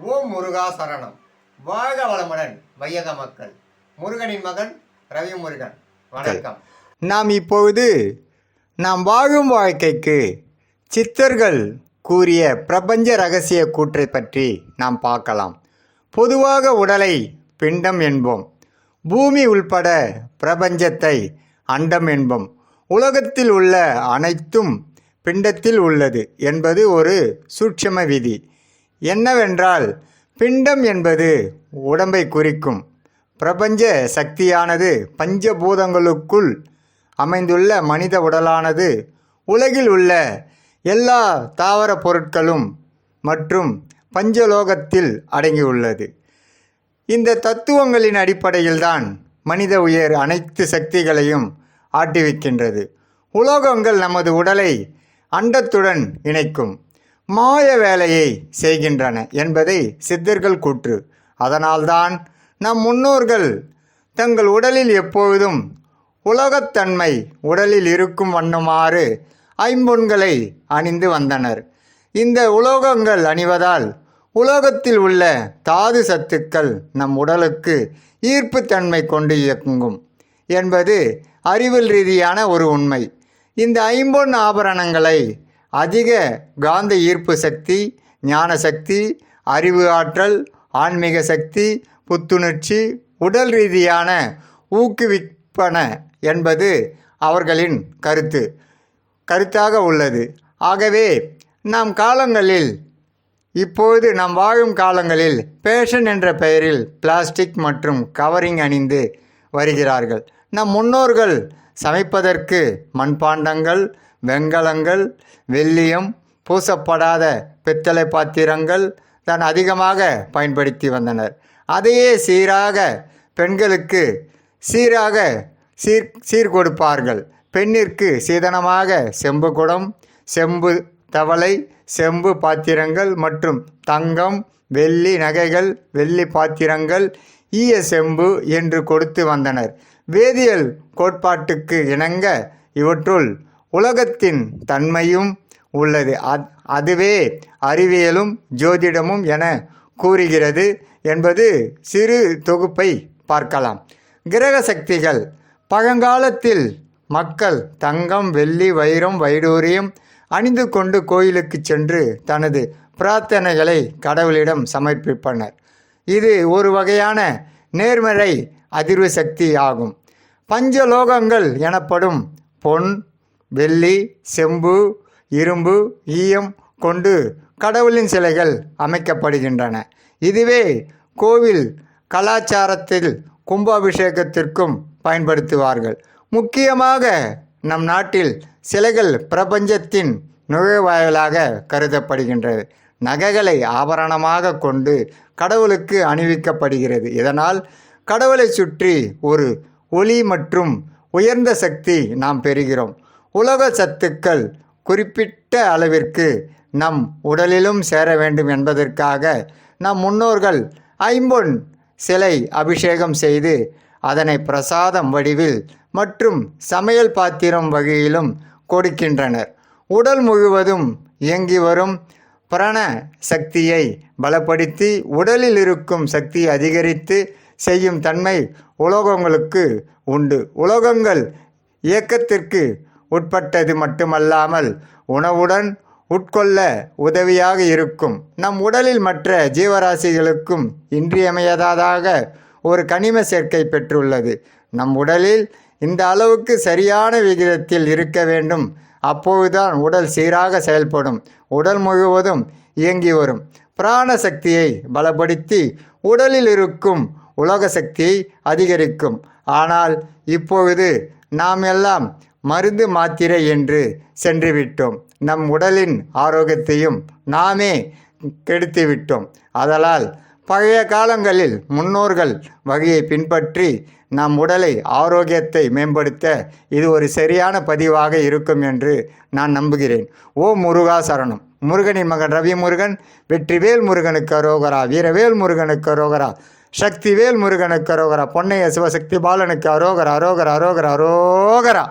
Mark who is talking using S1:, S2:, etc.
S1: ஓம் முருகா சரணம். வாழ்க வளமுடன் வையக மக்கள். முருகனின் மகன் ரவி முருகன் வணக்கம்.
S2: நாம் இப்பொழுது நாம் வாழும் வாழ்க்கைக்கு சித்தர்கள் கூறிய பிரபஞ்ச ரகசிய கூற்றை பற்றி நாம் பார்க்கலாம். பொதுவாக உடலை பிண்டம் என்போம். பூமி உள்பட பிரபஞ்சத்தை அண்டம் என்போம். உலகத்தில் உள்ள அனைத்தும் பிண்டத்தில் உள்ளது என்பது ஒரு சூட்சம விதி. என்னவென்றால் பிண்டம் என்பது உடம்பை குறிக்கும். பிரபஞ்ச சக்தியானது பஞ்சபூதங்களுக்குள் அமைந்துள்ள மனித உடலானது. உலகில் உள்ள எல்லா தாவர பொருட்களும் மற்றும் பஞ்சலோகத்தில் அடங்கியுள்ளது. இந்த தத்துவங்களின் அடிப்படையில்தான் மனித உயர் அனைத்து சக்திகளையும் ஆட்டிவிக்கின்றது. உலோகங்கள் நமது உடலை அண்டத்துடன் இணைக்கும் மாய வேலையை செய்கின்றன என்பதை சித்தர்கள் கூற்று. அதனால்தான் நம் முன்னோர்கள் தங்கள் உடலில் எப்பொழுதும் உலகத்தன்மை உடலில் இருக்கும் வண்ணமாறு ஐம்பொன்களை அணிந்து வந்தனர். இந்த உலோகங்கள் அணிவதால் உலோகத்தில் உள்ள தாது சத்துக்கள் நம் உடலுக்கு ஈர்ப்புத்தன்மை கொண்டு இயக்குங்கும் என்பது அறிவியல் ரீதியான ஒரு உண்மை. இந்த ஐம்பொன் ஆபரணங்களை அதிக காந்த ஈர்ப்பு சக்தி ஞான சக்தி அறிவு ஆற்றல் ஆன்மீக சக்தி புத்துணர்ச்சி உடல் ரீதியான ஊக்குவிப்பன என்பது அவர்களின் கருத்து. கருத்தாக உள்ளது. ஆகவே நாம் காலங்களில் இப்போது நாம் வாழும் காலங்களில் பேஷன் என்ற பெயரில் பிளாஸ்டிக் மற்றும் கவரிங் அணிந்து வருகிறார்கள். நம் முன்னோர்கள் சமைப்பதற்கு மண்பாண்டங்கள் வெங்கலங்கள் வெள்ளியம் பூசப்படாத பித்தளை பாத்திரங்கள் தான் அதிகமாக பயன்படுத்தி வந்தனர். அதையே சீராக பெண்களுக்கு சீராக சீர் சீர் கொடுப்பார்கள். பெண்ணிற்கு சீதனமாக செம்பு குடம் செம்பு தவளை செம்பு பாத்திரங்கள் மற்றும் தங்கம் வெள்ளி நகைகள் வெள்ளி பாத்திரங்கள் ஈய செம்பு என்று கொடுத்து வந்தனர். வேதியியல் கோட்பாட்டுக்கு இணங்க இவற்றுள் உலகத்தின் தன்மையும் உள்ளது. அத் அதுவே அறிவியலும் ஜோதிடமும் என கூறுகிறது என்பது சிறு தொகுப்பை பார்க்கலாம். கிரக சக்திகள். பழங்காலத்தில் மக்கள் தங்கம் வெள்ளி வைரம் வைடூரியம் அணிந்து கொண்டு கோயிலுக்கு சென்று தனது பிரார்த்தனைகளை கடவுளிடம் சமர்ப்பிப்பனர். இது ஒரு வகையான நேர்மறை அதிர்வு சக்தி ஆகும். பஞ்சலோகங்கள் எனப்படும் பொன் வெள்ளி செம்பு இரும்பு ஈயம் கொண்டு கடவுளின் சிலைகள் அமைக்கப்படுகின்றன. இதுவே கோவில் கலாச்சாரத்தில் கும்பாபிஷேகத்திற்கும் பயன்படுத்துவார்கள். முக்கியமாக நம் நாட்டில் சிலைகள் பிரபஞ்சத்தின் நுழைவாயிலாக கருதப்படுகின்றது. நகைகளை ஆபரணமாக கொண்டு கடவுளுக்கு அணிவிக்கப்படுகிறது. இதனால் கடவுளை சுற்றி ஒரு ஒளி மற்றும் உயர்ந்த சக்தி நாம் பெறுகிறோம். உலக சத்துக்கள் குறிப்பிட்ட அளவிற்கு நம் உடலிலும் சேர வேண்டும் என்பதற்காக நம் முன்னோர்கள் ஐம்பொன் சிலை அபிஷேகம் செய்து அதனை பிரசாதம் வடிவில் மற்றும் சமையல் பாத்திரம் வகையிலும் கொடுக்கின்றனர். உடல் முழுவதும் இயங்கி வரும் பிரண சக்தியை பலப்படுத்தி உடலில் இருக்கும் சக்தியை அதிகரித்து செய்யும் தன்மை உலோகங்களுக்கு உண்டு. உலோகங்கள் இயக்கத்திற்கு உட்பட்டது மட்டுமல்லாமல் உணவுடன் உட்கொள்ள உதவியாக இருக்கும். நம் உடலில் மற்ற ஜீவராசிகளுக்கும் இன்றியமையாததாக ஒரு கனிம சேர்க்கை பெற்றுள்ளது. நம் உடலில் இந்த அளவுக்கு சரியான விகிதத்தில் இருக்க வேண்டும். அப்போதுதான் உடல் சீராக செயல்படும். உடல் முழுவதும் இயங்கி வரும். பிராண சக்தியை பலப்படுத்தி உடலில் இருக்கும் உலக சக்தியை அதிகரிக்கும். ஆனால் இப்பொழுது நாம் எல்லாம் மருந்து மாத்திரை என்று சென்றுவிட்டோம். நம் உடலின் ஆரோக்கியத்தையும் நாமே கெடுத்து விட்டோம் அதனால் பழைய காலங்களில் முன்னோர்கள் வகையை பின்பற்றி நம் உடலை ஆரோக்கியத்தை மேம்படுத்த இது ஒரு சரியான பதிவாக இருக்கும் என்று நான் நம்புகிறேன். ஓ முருகா சரணம். முருகனின் மகன் ரவி முருகன் வெற்றிவேல் முருகனுக்கு அரோகரா வீரவேல் முருகனுக்கு அரோகரா. சக்திவேல் முருகனுக்கு அரோகரா பொன்னைய சிவசக்தி பாலனுக்கு அரோகரா அரோகரா அரோகரா அரோகரா.